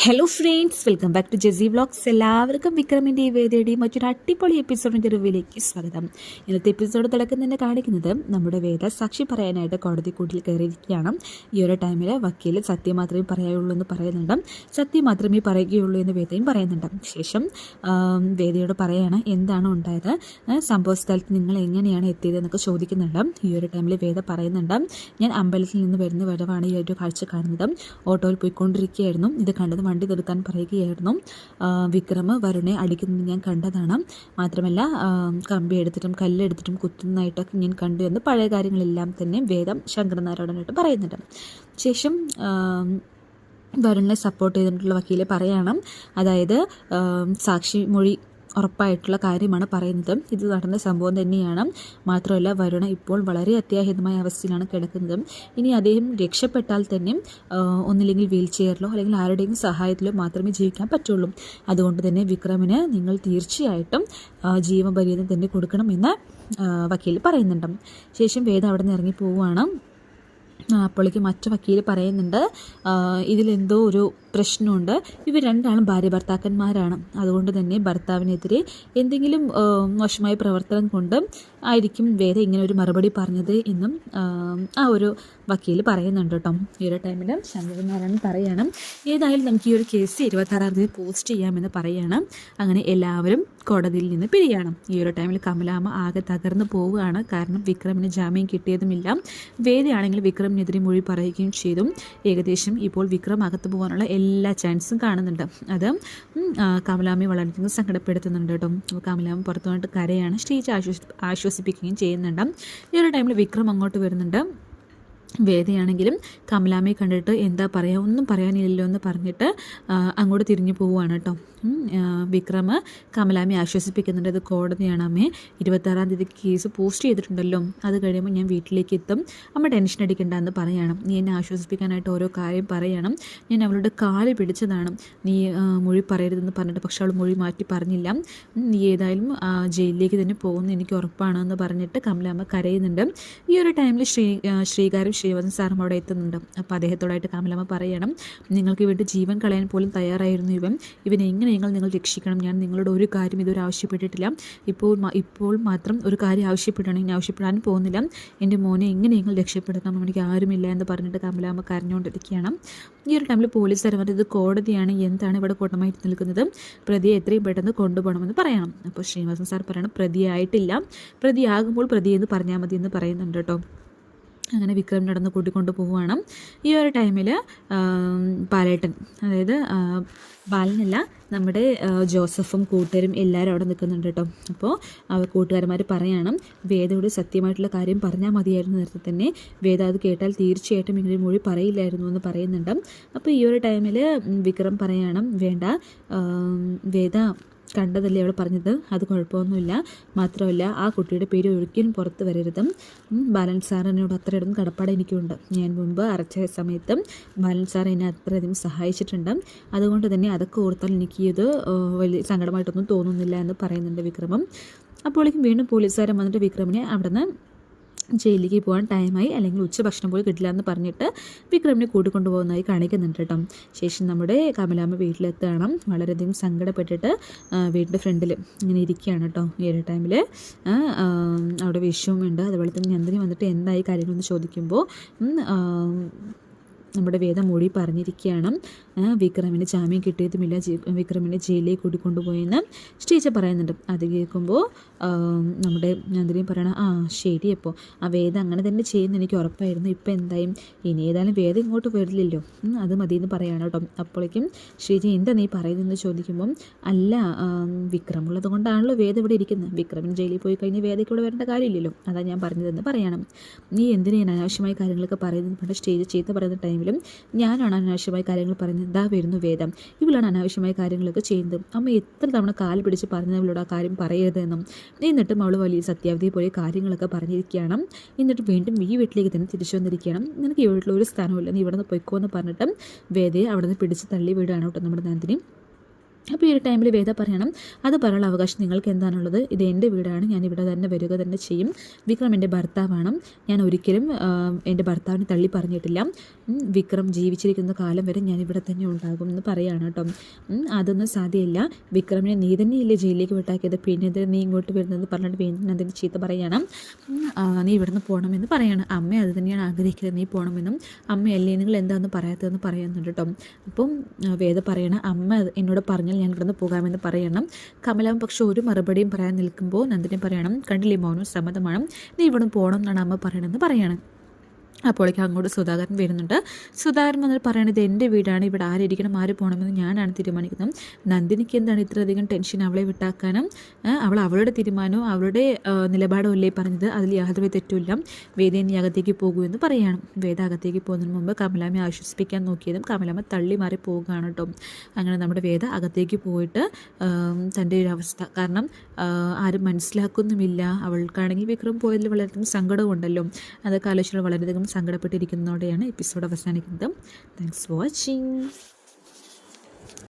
Hello friends welcome back to JC vlogs എല്ലാവർക്കും വിക്രമിന്റെ വേദയുടെയും മറ്റൊരു അടിപൊളി എപ്പിസോഡിന്റെ റിവ്യൂലേക്ക് സ്വാഗതം. ഇന്നത്തെ എപ്പിസോഡ് തുടക്കം കാണിക്കുന്നത് നമ്മുടെ വേദ സാക്ഷി പറയാനായിട്ട് കോടതി കൂട്ടിൽ കയറിയിരിക്കുകയാണ്. ഈ ഒരു ടൈമിൽ വക്കീൽ സത്യം മാത്രമേ പറയാവുള്ളൂ എന്ന് പറയുന്നുണ്ട്. സത്യം മാത്രമേ പറയുകയുള്ളൂ എന്ന് വേദയും പറയുന്നുണ്ട്. ശേഷം വേദയോട് പറയാണ് എന്താണ് ഉണ്ടായത്? സംഭവ സ്ഥലത്ത് നിങ്ങൾ എങ്ങനെയാണ് എത്തിയത് എന്നൊക്കെ ചോദിക്കുന്നുണ്ട്. ഈ ഒരു ടൈമിൽ വേദ പറയുന്നുണ്ട് ഞാൻ അമ്പലത്തിൽ നിന്ന് വരുന്ന വരവാണ് ഈ ഒരു കാഴ്ച കാണുന്നത്. ഓട്ടോയിൽ പോയിക്കൊണ്ടിരിക്കുകയായിരുന്നു. ഇത് കണ്ടത് വണ്ടി നിർത്താൻ പറയുകയായിരുന്നു. വിക്രം വരുണെ അടിക്കുന്നത് ഞാൻ കണ്ടതാണ്. മാത്രമല്ല കമ്പി എടുത്തിട്ടും കല്ലെടുത്തിട്ടും കുത്തുന്നതായിട്ടൊക്കെ ഞാൻ കണ്ടു എന്ന് പഴയ കാര്യങ്ങളെല്ലാം തന്നെ വേദം ശങ്കരനാരായണനായിട്ട് പറയുന്നുണ്ട്. ശേഷം വരുണിനെ സപ്പോർട്ട് ചെയ്തിട്ടുള്ള വക്കീലെ പറയണം. അതായത് സാക്ഷി മൊഴി ഉറപ്പായിട്ടുള്ള കാര്യമാണ് പറയുന്നത്. ഇത് നടന്ന സംഭവം തന്നെയാണ്. മാത്രമല്ല വരുണ ഇപ്പോൾ വളരെ അത്യാഹിതമായ അവസ്ഥയിലാണ് കിടക്കുന്നത്. ഇനി അദ്ദേഹം രക്ഷപ്പെട്ടാൽ തന്നെ ഒന്നില്ലെങ്കിൽ വീൽ ചെയറിലോ അല്ലെങ്കിൽ ആരുടെയും സഹായത്തിലോ മാത്രമേ ജീവിക്കാൻ പറ്റുള്ളൂ. അതുകൊണ്ട് തന്നെ വിക്രമിന് നിങ്ങൾ തീർച്ചയായിട്ടും ജീവപര്യന്തം തന്നെ കൊടുക്കണമെന്ന് വക്കീൽ പറയുന്നുണ്ട്. ശേഷം വേദം അവിടെ നിന്ന് ഇറങ്ങി പോവുകയാണ്. അപ്പോഴേക്ക് മറ്റു വക്കീൽ പറയുന്നുണ്ട്. ഇതിലെന്തോ ഒരു പ്രശ്നമുണ്ട്. ഇവർ രണ്ടാളും ഭാര്യ ഭർത്താക്കന്മാരാണ്. അതുകൊണ്ട് തന്നെ ഭർത്താവിനെതിരെ എന്തെങ്കിലും മോശമായ പ്രവർത്തനം കൊണ്ട് ആയിരിക്കും വേറെ ഇങ്ങനെ ഒരു മറുപടി പറഞ്ഞത് എന്നും ആ ഒരു വക്കീൽ പറയുന്നുണ്ട് കേട്ടോ. ഈ ഒരു ടൈമിൽ ശങ്കരനാരായണൻ പറയണം. ഏതായാലും നമുക്ക് ഈ ഒരു കേസ് ഇരുപത്താറാം തീയതി പോസ്റ്റ് ചെയ്യാമെന്ന് പറയണം. അങ്ങനെ എല്ലാവരും കോടതിയിൽ നിന്ന് പിരിയണം. ഈ ഒരു ടൈമിൽ കമലാമ്മ ആകെ തകർന്നു പോവുകയാണ്. കാരണം വിക്രമിന് ജാമ്യം കിട്ടിയതുമില്ല. വേദയാണെങ്കിൽ വിക്രമിനെതിരെ മൊഴി പറയുകയും ചെയ്തു. ഏകദേശം ഇപ്പോൾ വിക്രം അകത്ത് പോകാനുള്ള എല്ലാ ചാൻസും കാണുന്നുണ്ട്. അത് കമലാമ്മയെ വളരെയധികം സങ്കടപ്പെടുത്തുന്നുണ്ട് കേട്ടോ. അപ്പോൾ കമലാമ്മ പുറത്തു വന്നിട്ട് കരയാണ്. സ്റ്റേജ് ആശ്വസി ആശ്വസിപ്പിക്കുകയും ചെയ്യുന്നുണ്ട്. ഈ ഒരു ടൈമിൽ വിക്രം അങ്ങോട്ട് വരുന്നുണ്ട്. വേദയാണെങ്കിലും കമലാമ്മയെ കണ്ടിട്ട് എന്താ പറയുക ഒന്നും പറയാനില്ലല്ലോ എന്ന് പറഞ്ഞിട്ട് അങ്ങോട്ട് തിരിഞ്ഞു പോവുകയാണ് കേട്ടോ. വിക്രമ് കമലാമ്മയെ ആശ്വസിപ്പിക്കുന്നുണ്ട്. അത് കോടതിയാണ് അമ്മേ. ഇരുപത്താറാം തീയതി കേസ് പോസ്റ്റ് ചെയ്തിട്ടുണ്ടല്ലോ. അത് കഴിയുമ്പോൾ ഞാൻ വീട്ടിലേക്ക് എത്തും അമ്മ ടെൻഷൻ അടിക്കണ്ട എന്ന് പറയണം. നീ എന്നെ ആശ്വസിപ്പിക്കാനായിട്ട് ഓരോ കാര്യം പറയണം. ഞാൻ അവളുടെ കാൽ പിടിച്ചതാണ്. നീ മൊഴി പറയരുതെന്ന് പറഞ്ഞിട്ട് പക്ഷെ അവൾ മൊഴി മാറ്റി പറഞ്ഞില്ല. നീ ഏതായാലും ജയിലിലേക്ക് തന്നെ പോകുന്നു എനിക്ക് ഉറപ്പാണ് എന്ന് പറഞ്ഞിട്ട് കമലാമ്മ കരയുന്നുണ്ട്. ഈ ഒരു ടൈമിൽ ശ്രീ ശ്രീകാരും ശ്രീവദൻ സാറും അവിടെ എത്തുന്നുണ്ട്. അപ്പോൾ അദ്ദേഹത്തോടായിട്ട് കമലാമ്മ പറയണം. നിങ്ങൾക്ക് വേണ്ടി ജീവൻ കളയാൻ പോലും തയ്യാറായിരുന്നു ഇവൻ. ഇവനെ എങ്ങനെയെങ്കിലും നിങ്ങൾ രക്ഷിക്കണം. ഞാൻ നിങ്ങളോട് ഒരു കാര്യം ഇതുവരെ ആവശ്യപ്പെട്ടിട്ടില്ല. ഇപ്പോൾ ഇപ്പോൾ മാത്രം ഒരു കാര്യം ആവശ്യപ്പെടണമെങ്കിൽ ആവശ്യപ്പെടാൻ പോകുന്നില്ല. എന്റെ മോനെ എങ്ങനെയെങ്കിലും രക്ഷപ്പെടുത്തണം? എനിക്ക് ആരുമില്ല എന്ന് പറഞ്ഞിട്ട് കമലാമ്മ കരഞ്ഞുകൊണ്ടിരിക്കുകയാണ്. ഈ ഒരു ടൈമിൽ പോലീസുകാർ പറഞ്ഞത് കോടതിയാണ്. എന്താണ് ഇവിടെ കൂട്ടമായിട്ട് നിൽക്കുന്നത്? പ്രതിയെ എത്രയും പെട്ടെന്ന് കൊണ്ടുപോകണമെന്ന് പറയണം. അപ്പോൾ ശ്രീനിവാസൻ സാർ പറയണം പ്രതിയായിട്ടില്ല. പ്രതിയാകുമ്പോൾ പ്രതി എന്ന് പറഞ്ഞാൽ മതി എന്ന് പറയുന്നുണ്ട് കേട്ടോ. അങ്ങനെ വിക്രം നടന്ന് കൂട്ടിക്കൊണ്ട് പോവുകയാണ് ഈ ഒരു ടൈമിൽ പാലേട്ടൻ അതായത് ബാലനല്ല നമ്മുടെ ജോസഫും കൂട്ടരും എല്ലാവരും അവിടെ നിൽക്കുന്നുണ്ട് കേട്ടോ. അപ്പോൾ അവർ കൂട്ടുകാരന്മാർ പറയണം വേദയോട് സത്യമായിട്ടുള്ള കാര്യം പറഞ്ഞാൽ മതിയായിരുന്നു നേരത്തെ തന്നെ. വേദ അത് കേട്ടാൽ തീർച്ചയായിട്ടും ഇങ്ങനെ മൊഴി പറയില്ലായിരുന്നു എന്ന് പറയുന്നുണ്ട്. അപ്പോൾ ഈ ഒരു ടൈമിൽ വിക്രം പറയണം വേണ്ട വേദ കണ്ടതല്ലേ അവൾ പറഞ്ഞത്? അത് കുഴപ്പമൊന്നുമില്ല. മാത്രമല്ല ആ കുട്ടിയുടെ പേര് ഒരിക്കലും പുറത്ത് വരരുത്. ബാലൻ സാർ എന്നോട് അത്രയധികം കടപ്പാട് എനിക്കുണ്ട്. ഞാൻ മുമ്പ് അരച്ച സമയത്തും ബാലൻ സാർ എന്നെ അത്രയധികം സഹായിച്ചിട്ടുണ്ട്. അതുകൊണ്ട് തന്നെ അതൊക്കെ ഓർത്താൽ എനിക്ക് ഇത് വലിയ സങ്കടമായിട്ടൊന്നും തോന്നുന്നില്ല എന്ന് പറയുന്നുണ്ട് വിക്രമം. അപ്പോഴേക്കും വീണ്ടും പോലീസുകാരൻ വന്നിട്ട് വിക്രമിനെ അവിടെ നിന്ന് ജയിലിലേക്ക് പോകാൻ ടൈമായി അല്ലെങ്കിൽ ഉച്ചഭക്ഷണം പോലും കിട്ടില്ല എന്ന് പറഞ്ഞിട്ട് വിക്രമിനെ കൂട്ടിക്കൊണ്ടുപോകുന്നതായി കാണിക്കുന്നുണ്ട് കേട്ടോ. ശേഷം നമ്മുടെ കമലാമ്മ വീട്ടിലെത്തുകയാണ് വളരെയധികം സങ്കടപ്പെട്ടിട്ട് വീടിന്റെ ഫ്രണ്ടിൽ ഇങ്ങനെ ഇരിക്കുകയാണ് കേട്ടോ. ഈ ഒരു ടൈമിൽ അവിടെ വിഷുവുമുണ്ട് അതുപോലെ തന്നെ നന്ദിനി വന്നിട്ട് എന്തായി കാര്യങ്ങളെന്ന് ചോദിക്കുമ്പോൾ നമ്മുടെ വേദം മൊഴി പറഞ്ഞിരിക്കുകയാണ്. വിക്രമിന് ജാമ്യം കിട്ടിയതുമില്ല വിക്രമിനെ ജയിലിലേക്ക് കൂട്ടിക്കൊണ്ടുപോയെന്ന് സ്റ്റീച്ചർ പറയുന്നുണ്ട്. അത് കേൾക്കുമ്പോൾ നമ്മുടെ നന്ദിനി പറയണം ആ ശരി അപ്പോൾ ആ വേദ അങ്ങനെ തന്നെ ചെയ്യുന്ന എനിക്ക് ഉറപ്പായിരുന്നു. ഇപ്പം എന്തായും? ഇനി ഏതായാലും വേദ ഇങ്ങോട്ട് വരില്ലല്ലോ. അത് മതി എന്ന് പറയാണ് കേട്ടോ. അപ്പോഴേക്കും ശ്രീജി എന്താ നീ പറയുന്നതെന്ന് ചോദിക്കുമ്പം അല്ല വിക്രമുള്ളത് കൊണ്ടാണല്ലോ വേദ ഇവിടെ ഇരിക്കുന്നത്. വിക്രമിന് ജയിലിൽ പോയി കഴിഞ്ഞാൽ വേദയ്ക്ക് ഇവിടെ വരേണ്ട കാര്യമില്ലല്ലോ. അതാ ഞാൻ പറഞ്ഞതെന്ന് പറയണം. നീ എന്തിനാണ് അനാവശ്യമായ കാര്യങ്ങളൊക്കെ പറയുന്നത്? പണ്ട് സ്റ്റേജ് ചീത്ത പറയുന്ന ടൈമിലും ഞാനാണ് അനാവശ്യമായ കാര്യങ്ങൾ പറയുന്നത്. ഇതാ വരുന്നു വേദം. ഇവളാണ് അനാവശ്യമായ കാര്യങ്ങളൊക്കെ ചെയ്യുന്നത്. അമ്മ എത്ര തവണ കാൽ പിടിച്ച് പറഞ്ഞത് ഇവളോട് ആ കാര്യം പറയരുതെന്നും. എന്നിട്ടും അവൾ വലിയ സത്യാവധിയെ പോലെ കാര്യങ്ങളൊക്കെ പറഞ്ഞിരിക്കുകയാണ്. എന്നിട്ട് വീണ്ടും ഈ വീട്ടിലേക്ക് തന്നെ തിരിച്ചു വന്നിരിക്കുകയാണ്. നിനക്ക് ഈ വീട്ടിൽ ഒരു സ്ഥാനമില്ല നീ ഇവിടെ നിന്ന് പൊയ്ക്കോ എന്ന് പറഞ്ഞിട്ട് വേദയെ അവിടെ നിന്ന് പിടിച്ച് തള്ളി വീടാണ് കേട്ടോ നമ്മുടെ നന്ദിനി. അപ്പോൾ ഈ ഒരു ടൈമിൽ വേദ പറയണം അത് പറയാനുള്ള അവകാശം നിങ്ങൾക്ക് എന്താണുള്ളത്? ഇത് എന്റെ വീടാണ് ഞാൻ ഇവിടെ തന്നെ വരിക തന്നെ ചെയ്യും. വിക്രം എന്റെ ഭർത്താവാണ്. ഞാൻ ഒരിക്കലും എന്റെ ഭർത്താവിനെ തള്ളി പറഞ്ഞിട്ടില്ല. വിക്രം ജീവിച്ചിരിക്കുന്ന കാലം വരെ ഞാൻ ഇവിടെ തന്നെ ഉണ്ടാകും എന്ന് പറയാണ് കേട്ടോ. അതൊന്നും സാധ്യമല്ല വിക്രമിനെ നീ തന്നെയല്ലേ ജയിലിലേക്ക് വിട്ടാക്കിയത്? പിന്നെ നീ ഇങ്ങോട്ട് വരുന്നത് പറഞ്ഞിട്ട് വീണ്ടും അതിന്റെ ചീത്ത പറയണം? നീ ഇവിടുന്ന് പോകണമെന്ന് പറയാണ്. അമ്മ അത് തന്നെയാണ് ആഗ്രഹിക്കുന്നത്. നീ പോകണമെന്നും അമ്മയല്ലേ നിങ്ങൾ എന്താണെന്ന് പറയാത്തതെന്ന് പറയുന്നുണ്ട് കേട്ടോ. അപ്പം വേദ പറയണ അമ്മ എന്നോട് പറഞ്ഞാൽ ഞാൻ ഇവിടുന്ന് പോകാമെന്ന് പറയണം. കമലാവും പക്ഷെ ഒരു മറുപടിയും പറയാൻ നിൽക്കുമ്പോൾ നന്ദിനി പറയണം കണ്ടില്ലേ മൗനം സമ്മതമാണ്. നീ ഇവിടുന്ന് പോകണം എന്നാണ് അമ്മ പറയണമെന്ന് പറയണം. അപ്പോഴേക്കും അങ്ങോട്ട് സുധാകരൻ വരുന്നുണ്ട്. സുധാകരൻ വന്നിട്ട് പറയണത് എന്റെ വീടാണ് ഇവിടെ ആരിരിക്കണം ആര് പോകണമെന്ന് ഞാനാണ് തീരുമാനിക്കുന്നത്. നന്ദിനിക്ക് എന്താണ് ഇത്രയധികം ടെൻഷൻ അവളെ വിട്ടാക്കാനും അവൾ അവളുടെ തീരുമാനവും അവളുടെ നിലപാടും അല്ലേ പറഞ്ഞത്? അതിൽ യാതൊരു തെറ്റുമില്ല. വേദ ഇനി അകത്തേക്ക് പോകൂ എന്ന് പറയാണ്. വേദ അകത്തേക്ക് പോകുന്നതിന് മുമ്പ് കമലാമ്മയെ ആശ്വസിപ്പിക്കാൻ നോക്കിയതും കമലാമ്മ തള്ളി മാറി പോവുകയാണ് കേട്ടോ. അങ്ങനെ നമ്മുടെ വേദ അകത്തേക്ക് പോയിട്ട് തന്റെ ഒരു അവസ്ഥ. കാരണം ആരും മനസ്സിലാക്കുന്നുമില്ല. അവൾക്കാണെങ്കിൽ വിക്രം പോയതിൽ വളരെയധികം സങ്കടമുണ്ടല്ലോ. അതൊക്കെ ആലോചിച്ചാൽ വളരെയധികം സങ്കടപ്പെട്ടിരിക്കുന്നതോടെയാണ് എപ്പിസോഡ് അവസാനിക്കുന്നത്. Thanks for watching